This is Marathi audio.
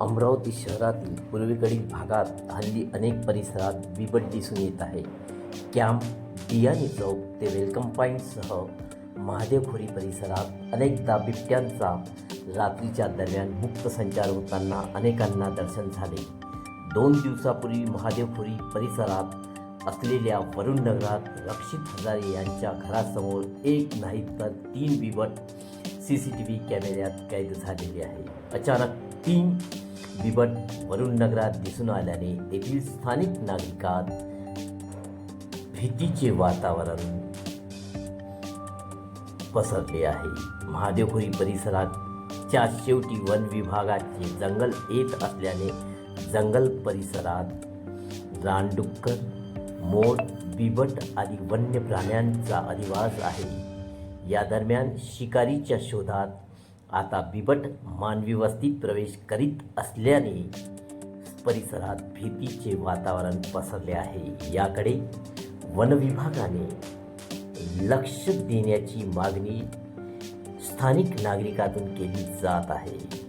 अमरावती शहरातील पूर्वेकडील भागात हल्ली अनेक परिसरात बिबट दिसून येत आहे. कॅम्प बियाणी चौक ते वेलकम पॉईंटसह महादेवखोरी परिसरात अनेकदा बिबट्यांचा रात्रीच्या दरम्यान मुक्त संचार होताना अनेकांना दर्शन झाले. दोन दिवसापूर्वी महादेवखोरी परिसरात असलेल्या वरुण नगरात रक्षित हजारे यांच्या घरासमोर एक नाही तर तीन बिबट सी सी टी व्ही कॅमेऱ्यात कैद झालेले आहे. अचानक तीन बिबट वरुण नगरात दिसून आल्याने येथील स्थानिक नागरिकात भीतीचे वातावरण पसरले आहे. महादेवखोरी परिसराच्या शेवटी वन विभागाचे जंगल येत असल्याने जंगल परिसरात रानडुक्कर मोर बिबट आदी वन्य प्राण्यांचा अधिवास आहे. या दरम्यान शिकारीच्या शोधात आता बिबट मानवी वस्तीत प्रवेश करीत असल्याने परिसरात भीतीचे वातावरण पसरले आहे. याकडे वनविभागाने लक्ष देण्याची मागणी स्थानिक नागरिकातून केली जात आहे.